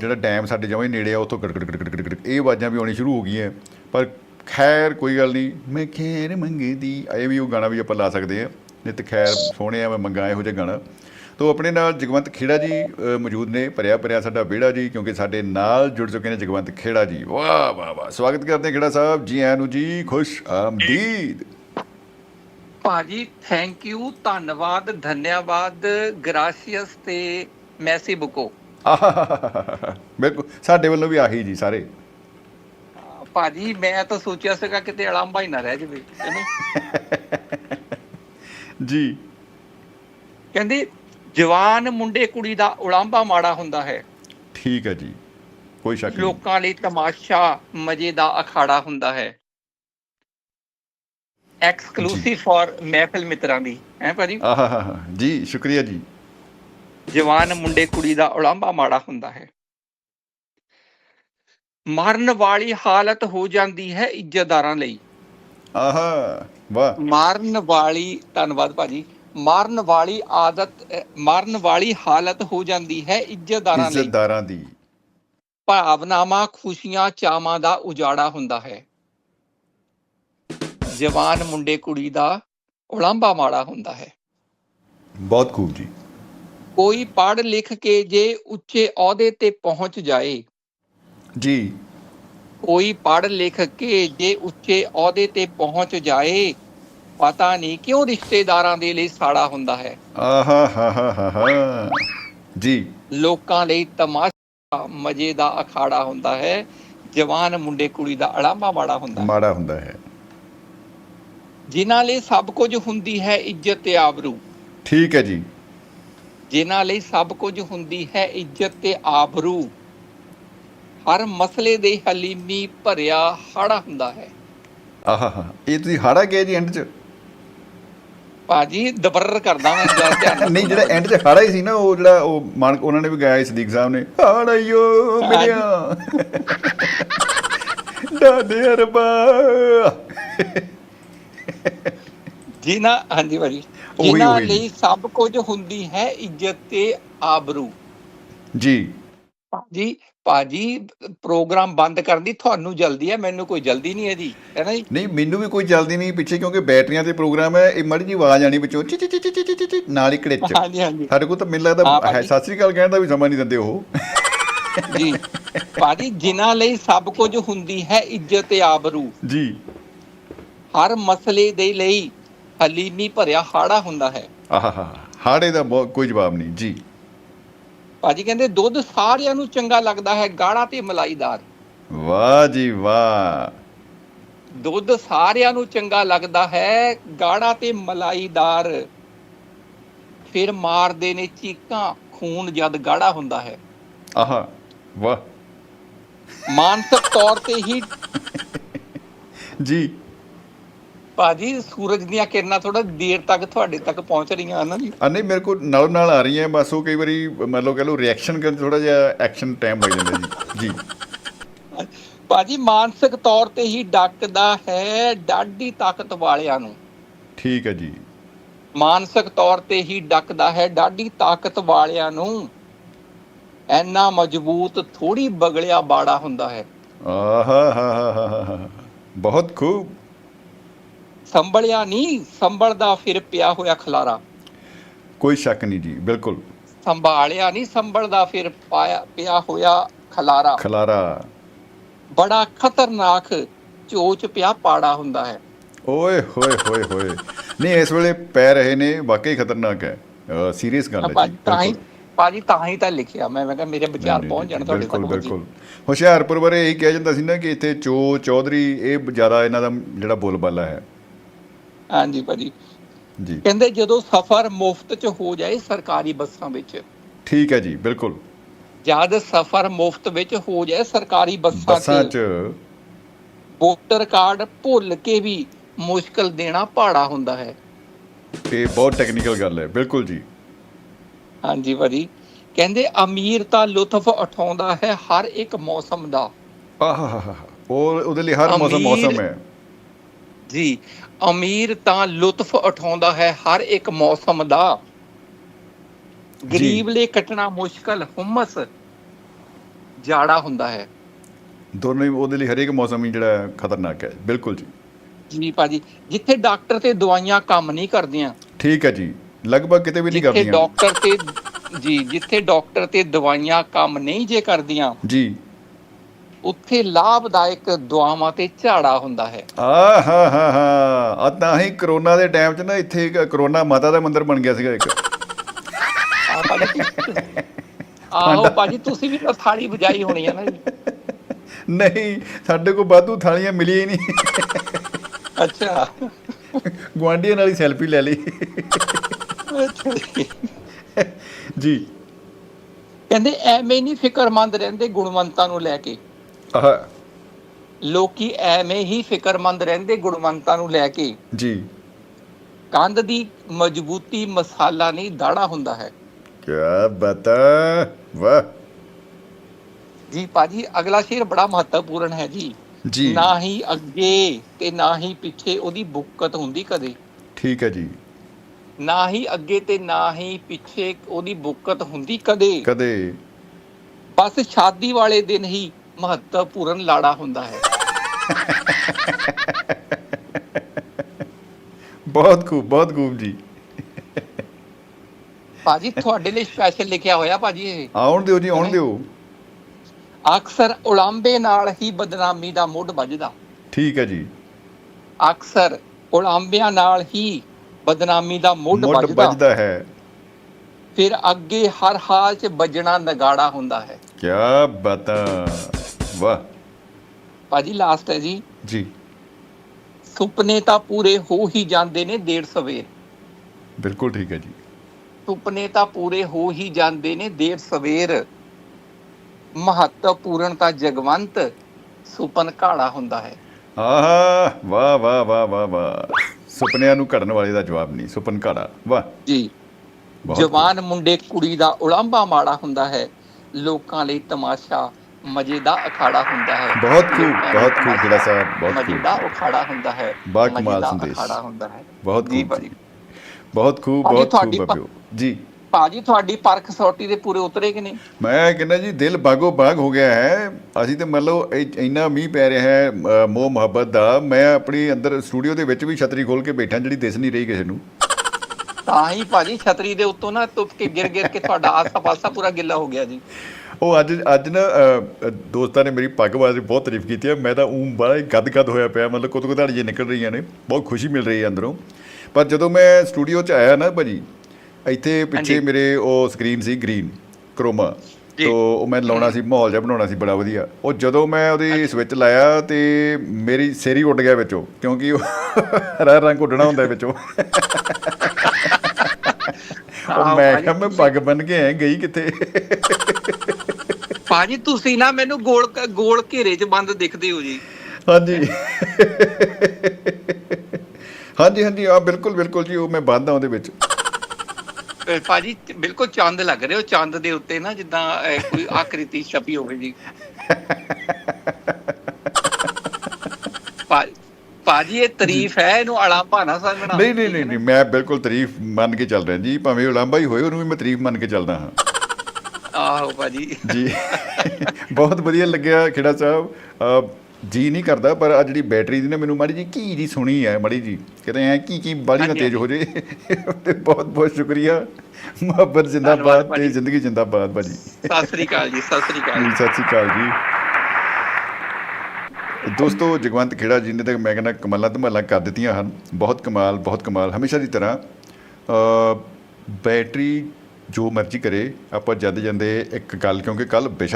ਜਿਹੜਾ ਡੈਮ ਸਾਡੇ ਜਮਾਂ ਨੇੜੇ ਆ, ਉੱਥੋਂ ਕੜ ਕੜ ਕੜ ਇਹ ਆਵਾਜ਼ਾਂ ਵੀ ਆਉਣੀ ਸ਼ੁਰੂ ਹੋ ਗਈਆਂ। ਪਰ ਖੈਰ ਕੋਈ ਗੱਲ ਨਹੀਂ, ਮੈਂ ਖੈਰ ਮੰਗਦੀ। ਇਹ ਵੀ ਉਹ ਗਾਣਾ ਵੀ ਆਪਾਂ ਲਾ ਸਕਦੇ ਆ ਨਿਤ ਖੈਰ ਸੋਹਣਿਆ ਮੈਂ ਮੰਗਾ ਇਹੋ ਜਿਹਾ ਗਾਣਾ। ਤੋ ਆਪਣੇ ਨਾਲ ਜਗਵੰਤ ਖੇੜਾ ਜੀ ਮੌਜੂਦ ਨੇ ਭਰਿਆ ਭਰਿਆ ਸਾਡਾ ਵਿਹੜਾ ਜੀ, ਕਿਉਂਕਿ ਸਾਡੇ ਨਾਲ ਜੁੜ ਚੁੱਕੇ ਨੇ ਜਗਵੰਤ ਖੇੜਾ ਜੀ। ਵਾਹ ਵਾਹ ਵਾਹ। ਸਵਾਗਤ ਕਰਦੇ ਖੇੜਾ ਸਾਹਿਬ। ਜੀ ਆਇਆਂ ਜੀ, ਖੁਸ਼ ਆਮਦੀਦ। ਭਾਜੀ ਥੈਂਕ ਯੂ ਧੰਨਵਾਦ ਧੰਨਵਾਦ। ਗ੍ਰਾਸੀਅਸ ਤੇ ਮੈਸੀ ਬੁਕੋ ਬਿਲਕੁਲ ਸਾਡੇ ਵੱਲੋਂ ਵੀ ਆਹੀ ਜੀ ਸਾਰੇ। ਭਾਜੀ ਮੈਂ ਤਾਂ ਸੋਚਿਆ ਸੀਗਾ ਕਿਤੇ ਅਲੰਬਾ ਹੀ ਨਾ ਰਹਿ ਜਾਵੇ ਜੀ। ਕਹਿੰਦੇ ਜਵਾਨ ਮੁੰਡੇ ਕੁੜੀ ਦਾ ਉਲਾਂਭਾ ਮਾੜਾ ਹੁੰਦਾ ਹੈ। ਠੀਕ ਹੈ ਜੀ ਕੋਈ ਸ਼ੱਕ ਨਹੀਂ। ਲੋਕਾਂ ਲਈ ਤਮਾਸ਼ਾ ਮਜ਼ੇ ਦਾ ਅਖਾੜਾ ਹੁੰਦਾ ਹੈ। ਐਕਸਕਲੂਸਿਵ ਫॉर ਮਹਿਫਿਲ ਮਿੱਤਰਾਂ ਦੀ ਹੈ ਭਾਜੀ? ਆਹਾਹਾ ਜੀ ਸ਼ੁਕਰੀਆ ਜੀ। ਜਵਾਨ ਮੁੰਡੇ ਕੁੜੀ ਦਾ ਉਲਾਂਭਾ ਮਾੜਾ ਹੁੰਦਾ ਹੈ। ਮਰਨ ਵਾਲੀ ਹਾਲਤ ਹੋ ਜਾਂਦੀ ਹੈ ਇੱਜ਼ਤਦਾਰਾਂ ਲਈ। ਆਹਾ ਵਾਹ। ਮਾਰਨ ਵਾਲੀ ਧੰਨਵਾਦ ਭਾਜੀ। ਮਾਰਨ ਵਾਲੀ ਆਦਤ ਮਾਰਨ ਵਾਲੀ ਹਾਲਤ ਹੋ ਜਾਂਦੀ ਹੈ ਇੱਜ਼ਤਦਾਰਾਂ ਲਈ। ਇੱਜ਼ਤਦਾਰਾਂ ਦੀ। ਭਾਵਨਾਵਾਂ ਖੁਸ਼ੀਆਂ ਚਾਵਾਂ ਦਾ ਉਜਾੜਾ ਹੁੰਦਾ ਹੈ। ਜਵਾਨ ਮੁੰਡੇ ਕੁੜੀ ਦਾ ਉਲਾਂਭਾ ਮਾੜਾ ਹੁੰਦਾ ਹੈ। ਬਹੁਤ ਖੂਬ ਜੀ। ਕੋਈ ਪੜ੍ਹ ਲਿਖ ਕੇ ਜੇ ਉੱਚੇ ਅਹੁਦੇ ਤੇ ਪਹੁੰਚ ਜਾਏ। ਜੀ। ਕੋਈ ਪੜ੍ਹ ਲਿਖ ਕੇ ਜੇ ਉੱਚੇ ਅਹੁਦੇ ਤੇ ਪਹੁੰਚ ਜਾਏ ਪਤਾ ਨਹੀਂ ਕਿਉਂ ਰਿਸ਼ਤੇਦਾਰਾਂ ਦੇ ਲਈ ਸਾੜਾ ਹੁੰਦਾ ਹੈ। ਆਹਾਹਾਹਾਹਾ। ਜੀ। ਲੋਕਾਂ ਲਈ ਤਮਾਸ਼ਾ ਮਜ਼ੇ ਦਾ ਅਖਾੜਾ ਹੁੰਦਾ ਹੈ। ਜਵਾਨ ਮੁੰਡੇ ਕੁੜੀ ਦਾ ਅਲਾਂਭਾ ਮਾੜਾ ਹੁੰਦਾ ਹੈ। ਮਾੜਾ ਹੁੰਦਾ ਹੈ। ਜਿਨ੍ਹਾਂ ਲਈ ਸਭ ਕੁਝ ਹੁੰਦੀ ਹੈ ਇੱਜ਼ਤ ਤੇ ਆਬਰੂ। ਠੀਕ ਹੈ ਜੀ। ਜਿਨ੍ਹਾਂ ਲਈ ਸਭ ਕੁਝ ਹੁੰਦੀ ਹੈ ਇੱਜ਼ਤ ਤੇ ਆਬਰੂ। ਹਰ ਮਸਲੇ ਦੇ ਹਲੀਮੀ ਭਰਿਆ ਹਾੜਾ ਹੁੰਦਾ ਹੈ। ਆਹਾਹਾ ਇਹ ਤੁਸੀਂ ਹਾੜਾ ਗਏ ਜੀ ਐਂਡ 'ਚ? ਭਾਜੀ ਦਬਰ ਕਰਦਾ ਮੈਂ ਜਰਾ ਧਿਆਨ ਨਹੀਂ ਜਿਹੜਾ ਐਂਡ 'ਚ ਹਾੜਾ ਹੀ ਸੀ ਨਾ ਉਹ ਜਿਹੜਾ ਉਹ ਮਾਨ ਉਹਨਾਂ ਨੇ ਵੀ ਗਾਇਆ ਸੀ ਸਦੀਕ ਸਾਹਿਬ ਨੇ ਹਾੜਾਈਓ ਮਿਲਿਆ। ਦਾਦੇ ਅਰਬਾ ਜਿਨ੍ਹਾਂ ਹਾਂਜੀ ਭਾਜੀ। ਜਿਨ੍ਹਾਂ। ਲਈ ਸਭ ਕੁਝ ਹੁੰਦੀ ਹੈ ਇੱਜ਼ਤ ਤੇ ਆਬਰੂ। ਜੀ। ਭਾਜੀ ਭਾਜੀ ਪ੍ਰੋਗਰਾਮ ਬੰਦ ਕਰਨ ਦੀ ਤੁਹਾਨੂੰ ਜਲਦੀ ਹੈ ਮੈਨੂੰ ਕੋਈ ਜਲਦੀ ਨਹੀਂ ਹੈ ਜੀ ਹੈ ਨਾ ਜੀ? ਨਹੀਂ ਮੈਨੂੰ ਵੀ ਕੋਈ ਜਲਦੀ ਨਹੀਂ ਪਿੱਛੇ ਕਿਉਂਕਿ ਬੈਟਰੀਆਂ ਤੇ ਪ੍ਰੋਗਰਾਮ ਹੈ ਇਹ ਮੜੀ ਜੀ ਆਵਾਜ਼ ਆਣੀ ਵਿੱਚੋਂ ਚੀ ਚੀ ਚੀ ਚੀ ਚੀ ਨਾਲ ਹੀ ਕੜਿੱਚ। ਹਾਂਜੀ ਹਾਂਜੀ। ਸਾਡੇ ਕੋਲ ਤਾਂ ਮੈਨੂੰ ਲੱਗਦਾ। ਸਤਿ ਸ੍ਰੀ ਅਕਾਲ ਕਹਿਣ ਦਾ ਵੀ ਸਮਾਂ ਨਹੀਂ ਦਿੰਦੇ ਉਹ। ਜੀ। ਭਾਜੀ ਜਿਨ੍ਹਾਂ ਲਈ ਸਭ ਕੁਝ ਹੁੰਦੀ ਹੈ ਇੱਜ਼ਤ ਤੇ ਆਬਰੂ। ਜੀ। ਹਰ ਮਸਲੇ ਦੇ ਲਈ ਹਲੀਮੀ ਭਰਿਆ ਹਾੜਾ ਹੁੰਦਾ ਹੈ। ਆਹਾਹਾ ਹਾੜੇ ਦਾ ਕੋਈ ਜਵਾਬ ਨਹੀਂ ਜੀ। ਭਾਜੀ ਕਹਿੰਦੇ ਦੁੱਧ ਸਾਰਿਆਂ ਨੂੰ ਚੰਗਾ ਲੱਗਦਾ ਹੈ ਗਾੜਾ ਤੇ ਮਲਾਈਦਾਰ। ਵਾਹ ਜੀ ਵਾਹ। ਦੁੱਧ ਸਾਰਿਆਂ ਨੂੰ ਚੰਗਾ ਲੱਗਦਾ ਹੈ ਗਾੜਾ ਤੇ ਮਲਾਈਦਾਰ। ਫਿਰ ਮਾਰਦੇ ਨੇ ਚੀਕਾਂ ਖੂਨ ਜਦ ਗਾੜਾ ਹੁੰਦਾ ਹੈ। ਆਹਾ ਵਾਹ। ਮਾਨਸਿਕ ਤੌਰ ਤੇ ਹੀ ਜੀ। ਭਾਜੀ ਸੂਰਜ ਦੀਆਂ ਕਿਰਨਾਂ ਥੋੜਾ ਦੇਰ ਤੱਕ ਤੁਹਾਡੇ ਤੱਕ ਪਹੁੰਚ ਰਹੀਆਂ ਹਨ ਜੀ। ਆ ਨਹੀਂ ਮੇਰੇ ਕੋਲ ਨਾਲ ਨਾਲ ਆ ਰਹੀਆਂ ਬਸ ਉਹ ਕਈ ਵਾਰੀ ਮੰਨ ਲਓ ਕਹ ਲਓ ਰਿਐਕਸ਼ਨ ਕਰਨ ਥੋੜਾ ਜਿਹਾ ਐਕਸ਼ਨ ਟਾਈਮ ਲੱਗ ਜਾਂਦਾ ਜੀ। ਜੀ। ਭਾਜੀ ਮਾਨਸਿਕ ਤੌਰ ਤੇ ਹੀ ਡੱਕਦਾ ਹੈ ਡਾਢੀ ਤਾਕਤ ਵਾਲਿਆਂ ਨੂੰ। ਠੀਕ ਹੈ ਜੀ। ਮਾਨਸਿਕ ਤੌਰ ਤੇ ਹੀ ਡੱਕਦਾ ਹੈ ਡਾਢੀ ਤਾਕਤ ਵਾਲਿਆਂ ਨੂੰ। ਐਨਾ ਮਜ਼ਬੂਤ ਥੋੜੀ ਬਗੜਿਆ ਬਾੜਾ ਹੁੰਦਾ ਹੈ। ਆਹਾ ਬਹੁਤ ਖੂਬ। ਸੰਭਲਿਆ ਨਹੀਂ ਸੰਭਲਦਾ ਫਿਰ ਪਿਆ ਹੋਇਆ ਖਲਾਰਾ। ਕੋਈ ਸ਼ੱਕ ਨਹੀਂ ਜੀ ਬਿਲਕੁਲ। ਸੰਭਾਲਿਆ ਨਹੀਂ ਸੰਭਲਦਾ ਫਿਰ ਪਾਇਆ ਪਿਆ ਹੋਇਆ ਖਲਾਰਾ। ਖਲਾਰਾ। ਬੜਾ ਖਤਰਨਾਕ ਚੋਚ ਪਿਆ ਪਾੜਾ ਹੁੰਦਾ ਹੈ। ਓਏ ਹੋਏ ਹੋਏ ਹੋਏ। ਨਹੀਂ ਇਸ ਵੇਲੇ ਪੈ ਰਹੇ ਨੇ ਵਾਕਈ ਖਤਰਨਾਕ ਹੈ। ਸੀਰੀਅਸ ਗੱਲ ਹੈ ਜੀ ਤਾਂ ਹੀ। ਭਾਜੀ ਤਾਂ ਹੀ ਤਾਂ ਲਿਖਿਆ ਮੈਂ ਮੈਂ ਕਿਹਾ ਮੇਰੇ ਵਿਚਾਰ ਪਹੁੰਚ ਜਾਣ ਤੁਹਾਡੇ ਤੱਕ ਬਿਲਕੁਲ। ਹੁਸ਼ਿਆਰਪੁਰ ਬਾਰੇ ਇਹੀ ਕਿਹਾ ਜਾਂਦਾ ਸੀ ਨਾ ਕਿ ਇੱਥੇ ਚੋ ਚੌਧਰੀ ਇਹ ਜ਼ਿਆਦਾ ਇਹਨਾਂ ਦਾ ਜਿਹੜਾ ਬੋਲਬਾਲਾ ਹੈ। ਹਾਂਜੀ ਭਾਜੀ। ਜੀ। ਕਹਿੰਦੇ ਜਦੋਂ ਸਫ਼ਰ ਮੁਫਤ ਚ ਹੋ ਜਾਏ ਸਰਕਾਰੀ ਬੱਸਾਂ ਵਿੱਚ। ਠੀਕ ਹੈ ਜੀ ਬਿਲਕੁਲ। ਜਦ ਸਫ਼ਰ ਮੁਫਤ ਵਿੱਚ ਹੋ ਜਾਏ ਸਰਕਾਰੀ ਬੱਸਾਂ ਬੱਸਾਂ 'ਚ। 'ਚ ਵੋਟਰ ਕਾਰਡ ਭੁੱਲ ਕੇ ਵੀ ਮੁਸ਼ਕਲ ਦੇਣਾ ਭਾੜਾ ਹੁੰਦਾ ਹੈ। ਇਹ ਬਹੁਤ ਟੈਕਨੀਕਲ ਗੱਲ ਹੈ ਬਿਲਕੁਲ ਜੀ। ਹਾਂਜੀ ਭਾਜੀ। ਕਹਿੰਦੇ ਅਮੀਰ ਤਾਂ ਲੁਤਫ ਉਠਾਉਂਦਾ ਹੈ ਹਰ ਇੱਕ ਮੌਸਮ ਦਾ। ਆਹਾਹਾ ਉਹ ਉਹਦੇ ਲਈ ਹਰ ਮੌਸਮ ਅਮੀਰ- ਮੌਸਮ ਹੈ। ਜੀ ਅਮੀਰ ਤਾਂ ਲੁਤਫ ਉਠਾਉਂਦਾ ਹੈ ਹਰ ਇੱਕ ਮੌਸਮ ਦਾ। ਗਰੀਬ ਲਈ ਕੱਟਣਾ ਮੁਸ਼ਕਲ ਹੁਮਸ ਜਾੜਾ ਹੁੰਦਾ ਹੈ। ਦੋਨੋਂ ਹੀ ਉਹਦੇ ਲਈ ਹਰੇਕ ਮੌਸਮ ਹੀ ਜਿਹੜਾ ਖਤਰਨਾਕ ਹੈ। ਬਿਲਕੁਲ ਜੀ। ਜੀ ਭਾਜੀ ਜਿੱਥੇ ਡਾਕਟਰ ਤੇ ਦਵਾਈਆਂ ਕੰਮ ਨਹੀਂ ਕਰਦੀਆਂ ਠੀਕ ਹੈ ਜੀ। ਲਗਭਗ ਕਿਤੇ ਵੀ ਨਹੀਂ ਜਿੱਥੇ ਕਰਦੀਆਂ। ਡਾਕਟਰ ਤੇ ਜੀ ਜਿੱਥੇ ਡਾਕਟਰ ਤੇ ਦਵਾਈਆਂ ਕੰਮ ਨਹੀਂ ਜੇ ਕਰਦੀਆਂ ਜੀ। ਉੱਥੇ ਲਾਭਦਾਇਕ ਦੁਆਵਾਂ ਤੇ ਝਾੜਾ ਹੁੰਦਾ ਹੈ। ਆ ਹਾ ਹਾ ਹਾ। ਆ ਤਾਂ ਹੀ ਕਰੋਨਾ ਦੇ ਟਾਈਮ 'ਚ ਨਾ ਇੱਥੇ ਇੱਕ ਕਰੋਨਾ ਮਾਤਾ ਦਾ ਮੰਦਿਰ ਬਣ ਗਿਆ ਸੀਗਾ ਇੱਕ। ਆਹ ਭਾਜੀ ਤੁਸੀਂ ਵੀ ਤਾਂ ਥਾਲੀ ਵਜਾਈ ਹੋਣੀ ਹੈ ਨਾ ਜੀ। ਨਹੀਂ ਸਾਡੇ ਕੋਲ ਵਾਧੂ ਥਾਲੀਆਂ ਮਿਲੀਆਂ ਹੀ ਨਹੀਂ। ਅੱਛਾ। ਗੁਆਂਢੀਆਂ ਨਾਲ ਹੀ ਸੈਲਫੀ ਲੈ ਲਈ। ਜੀ। ਕਹਿੰਦੇ ਐਵੇਂ ਨਹੀਂ ਫਿਕਰਮੰਦ ਰਹਿੰਦੇ ਗੁਣਵੰਤਾਂ ਨੂੰ ਲੈ ਕੇ। ਲੋਕੀ ਐਵੇਂ ਹੀ ਫਿਕਰਮੰਦ ਰਹਿੰਦੇ ਗੁਣਵੰਤਾਂ ਨੂੰ ਲੈ ਕੇ। ਜੀ। ਕੰਧ ਦੀ ਮਜ਼ਬੂਤੀ ਮਸਾਲਾ ਨਹੀਂ ਦਾੜਾ ਹੁੰਦਾ ਹੈ। ਕੀ ਬਤਾ ਵਾਹ। ਜੀ ਭਾਜੀ ਅਗਲਾ ਸ਼ੇਰ ਬੜਾ ਮਹੱਤਵਪੂਰਨ ਹੈ ਜੀ। ਜੀ। ਨਾ ਹੀ ਅੱਗੇ ਤੇ ਨਾ ਹੀ ਪਿੱਛੇ ਉਹਦੀ ਬੁੱਕਤ ਹੁੰਦੀ ਕਦੇ। ਠੀਕ ਹੈ ਜੀ। ਨਾ ਹੀ ਅੱਗੇ ਤੇ ਨਾ ਹੀ ਪਿੱਛੇ ਉਹਦੀ ਬੁੱਕਤ ਹੁੰਦੀ ਕਦੇ। ਕਦੇ। ਬਸ ਸ਼ਾਦੀ ਵਾਲੇ ਦਿਨ ਹੀ ਮਹੱਤਵਪੂਰਨ ਲਾੜਾ ਹੁੰਦਾ ਹੈ। ਬਹੁਤ ਖੂਬ ਬਹੁਤ ਖੂਬ ਜੀ। ਭਾਜੀ ਤੁਹਾਡੇ ਲਈ ਸਪੈਸ਼ਲ ਲਿਖਿਆ ਹੋਇਆ ਭਾਜੀ ਇਹ। ਆਉਣ ਦਿਓ ਜੀ ਆਉਣ ਦਿਓ। ਅਕਸਰ ਉਲਾਂਬੇ ਨਾਲ ਹੀ ਬਦਨਾਮੀ ਦਾ ਮੁੱਢ ਵੱਜਦਾ। ਠੀਕ ਹੈ ਜੀ। ਅਕਸਰ ਉਲਾਂਬਿਆਂ ਨਾਲ ਹੀ ਬਦਨਾਮੀ ਦਾ ਮੁੱਢ ਵੱਜਦਾ। ਹੈ। ਫਿਰ ਅੱਗੇ ਹਰ ਹਾਲ 'ਚ ਵੱਜਣਾ ਨਗਾੜਾ ਹੁੰਦਾ ਹੈ। ਕੀ ਬਤਾ। ਵਾਹ। ਭਾਜੀ ਲਾਸਟ ਹੈ ਜੀ। ਜੀ। ਸੁਪਨੇ ਤਾਂ ਪੂਰੇ ਹੋ ਹੀ ਜਾਂਦੇ ਨੇ ਦੇਰ ਸਵੇਰ। ਬਿਲਕੁਲ ਠੀਕ ਹੈ ਜੀ। ਸੁਪਨੇ ਤਾਂ ਪੂਰੇ ਹੋ ਹੀ ਜਾਂਦੇ ਨੇ ਦੇਰ ਸਵੇਰ। ਮਹੱਤਵਪੂਰਨ ਤਾਂ ਜਗਵੰਤ ਸੁਪਨ ਘਾੜਾ ਹੁੰਦਾ ਹੈ। ਆਹਾ ਵਾਹ ਵਾਹ ਵਾਹ ਵਾਹ ਵਾਹ। ਸੁਪਨਿਆਂ ਨੂੰ ਘੜਨ ਵਾਲੇ ਦਾ ਜਵਾਬ ਨਹੀਂ ਸੁਪਨ ਘਾੜਾ ਵਾਹ। ਜੀ। ਜਵਾਨ ਮੁੰਡੇ ਕੁੜੀ ਦਾ ਉਲਾਂਭਾ ਮਾੜਾ ਹੁੰਦਾ ਹੈ। ਲੋਕਾਂ ਲਈ ਤਮਾਸ਼ਾ ਮਜ਼ੇ ਦਾ ਅਖਾੜਾ ਹੁੰਦਾ ਹੈ। ਬਹੁਤ ਖੂਬ, ਬਹੁਤ ਖੂਬ ਜਿਹੜਾ ਸਾਹਿਬ, ਬਹੁਤ ਖੂਬ। ਦਾ ਅਖਾੜਾ ਹੁੰਦਾ ਹੈ। ਬਾ ਮਜ਼ੇ ਕਮਾਲ ਦਾ ਸੰਦੇਸ਼। ਅਖਾੜਾ ਹੁੰਦਾ ਹੈ। ਬਹੁਤ ਖੂਬ ਬਹੁਤ ਖੂਬ ਬਹੁਤ ਖੂਬ ਬਾਬਿਓ ਜੀ। ਭਾਜੀ ਤੁਹਾਡੀ ਪਰਖ ਸੌਟੀ ਦੇ ਪੂਰੇ ਉਤਰੇ ਕਿ ਨਹੀਂ? ਮੈਂ ਕਹਿੰਦਾ ਜੀ ਦਿਲ ਬਾਗੋ ਬਾਗ ਹੋ ਗਿਆ ਹੈ। ਅਸੀਂ ਤੇ ਮੰਨ ਲਓ ਇੰਨਾ ਮੀਂਹ ਪੈ ਰਿਹਾ ਹੈ ਮੋਹ ਮੁਹੱਬਤ ਦਾ। ਮੈਂ ਆਪਣੀ ਅੰਦਰ ਸਟੂਡੀਓ ਦੇ ਵਿੱਚ ਵੀ ਛਤਰੀ ਖੋਲ ਕੇ ਬੈਠਾ ਜਿਹੜੀ ਦਿਸ ਨਹੀਂ ਰਹੀ ਕਿਸੇ ਨੂੰ। ਤਾਂ ਹੀ ਭਾਜੀ ਛਤਰੀ ਦੇ ਉੱਤੋਂ ਨਾ ਤੁੱਪ ਕੇ ਗਿਰ ਗਿਰ ਕੇ ਤੁਹਾਡਾ ਆਸਾ ਪਾਸਾ ਪੂਰਾ ਗਿੱਲਾ ਹੋ ਗਿਆ ਜੀ। ਉਹ ਅੱਜ ਅੱਜ ਨਾ ਦੋਸਤਾਂ ਨੇ ਮੇਰੀ ਪੱਗ ਬਾਰੇ ਬਹੁਤ ਤਾਰੀਫ ਕੀਤੀ ਹੈ ਮੈਂ ਤਾਂ ਉਂ ਬੜਾ ਹੀ ਗਦ-ਗਦ ਹੋਇਆ ਪਿਆ। ਮਤਲਬ ਕੁੱਤ ਕੁਤਾੜੀਆਂ ਨਿਕਲ ਰਹੀਆਂ ਨੇ। ਬਹੁਤ ਖੁਸ਼ੀ ਮਿਲ ਰਹੀ ਹੈ ਅੰਦਰੋਂ। ਪਰ ਜਦੋਂ ਮੈਂ ਸਟੂਡੀਓ 'ਚ ਆਇਆ ਨਾ ਭਾਜੀ ਇੱਥੇ ਪਿੱਛੇ। ਮੇਰੇ ਉਹ ਸਕਰੀਨ ਸੀ ਗ੍ਰੀਨ ਕਰੋਮਾ। ਜੀ। ਤੋ ਉਹ ਮੈਂ ਲਾਉਣਾ ਸੀ ਮਾਹੌਲ ਜਿਹਾ ਬਣਾਉਣਾ ਸੀ ਬੜਾ ਵਧੀਆ। ਉਹ ਜਦੋਂ ਮੈਂ ਉਹਦੀ ਸਵਿਚ ਲਾਇਆ ਤੇ ਮੇਰੀ ਸੇਰੀ ਉੱਡ ਗਿਆ ਵਿੱਚੋਂ ਕਿਉਂਕਿ ਉਹ ਹਰਾ ਰੰਗ ਉੱਡਣਾ ਹੁੰਦਾ ਵਿੱਚੋਂ। ਉਹ ਮੈਂ ਕਿਹਾ ਮੈਂ ਪੱਗ ਬੰਨ ਕੇ ਆਇਆ ਗਈ ਕਿੱਥੇ? ਭਾਜੀ ਤੁਸੀਂ ਨਾ ਮੈਨੂੰ ਗੋਲ ਗੋਲ ਘੇਰੇ 'ਚ ਬੰਦ ਦਿਖਦੇ ਹੋ ਜੀ। ਹਾਂਜੀ। ਹਾਂਜੀ ਹਾਂਜੀ ਆ ਬਿਲਕੁਲ ਬਿਲਕੁਲ ਜੀ ਉਹ ਮੈਂ ਬੰਦ ਆ ਉਹਦੇ ਵਿੱਚ। ਭਾਜੀ ਬਿਲਕੁਲ ਚੰਦ ਲੱਗ ਰਹੇ ਹੋ ਚੰਦ ਦੇ ਉੱਤੇ ਨਾ ਜਿੱਦਾਂ ਕੋਈ ਆਕ੍ਰਿਤੀ ਛਪੀ ਹੋਵੇ ਜੀ। ਭਾਜੀ ਇਹ ਤਾਰੀਫ ਹੈ ਇਹਨੂੰ ਅਲਾਂਭਾ ਨਾ ਸਮਝਣਾ ਨਹੀਂ ਨਹੀਂ ਨਹੀਂ ਮੈਂ ਬਿਲਕੁਲ ਤਾਰੀਫ ਮੰਨ ਕੇ ਚੱਲ ਰਿਹਾ ਜੀ ਭਾਵੇਂ ਲਾਂਬਾ ਹੀ ਹੋਏ ਉਹਨੂੰ ਵੀ ਮੈਂ ਤਾਰੀਫ ਮੰਨ ਕੇ ਚੱਲਦਾ ਹਾਂ। ਆਹੋ ਭਾਜੀ। ਜੀ। ਬਹੁਤ ਵਧੀਆ ਲੱਗਿਆ ਖੇੜਾ ਸਾਹਿਬ। ਜੀ ਨਹੀਂ ਕਰਦਾ ਪਰ ਆ ਜਿਹੜੀ ਬੈਟਰੀ ਦੀ ਨਾ ਮੈਨੂੰ ਮਾੜੀ ਜੀ ਕੀ ਜੀ ਸੁਣੀ ਹੈ ਮਾੜੀ ਜੀ। ਕਹਿੰਦੇ ਐ ਕੀ ਕੀ ਬਾੜੀ ਨਾ ਤੇਜ਼ ਹੋ ਜੇ। ਤੇ ਬਹੁਤ ਬਹੁਤ ਸ਼ੁਕਰੀਆ। ਮੁਹੱਬਤ ਜਿੰਦਾਬਾਦ ਤੇ। ਜ਼ਿੰਦਗੀ ਜਿੰਦਾਬਾਦ ਭਾਜੀ। ਸਤਿ ਸ੍ਰੀ ਅਕਾਲ ਜੀ ਸਤਿ ਸ੍ਰੀ ਅਕਾਲ। ਸਤਿ ਸ਼੍ਰੀ ਅਕਾਲ ਜੀ। ਦੋਸਤੋ ਜਗਵੰਤ ਖੇੜਾ ਜੀ ਨੇ ਤਾਂ ਮੈਂ ਕਹਿੰਦਾ ਕਮਾਲਾਂ ਧਮਾਲਾਂ ਕਰ ਦਿੱਤੀਆਂ ਹਨ। ਬਹੁਤ ਕਮਾਲ ਬਹੁਤ ਕਮਾਲ ਹਮੇਸ਼ਾ ਦੀ ਤਰ੍ਹਾਂ। ਬੈਟਰੀ ਜੋ ਮਰਜ਼ੀ ਕਰੇ ਆਪਾਂ ਜਦ ਜਾਂਦੇ ਇੱਕ ਗੱਲ ਕਿਉਂਕਿ ਕੱਲ ਵਿਸ਼ਾ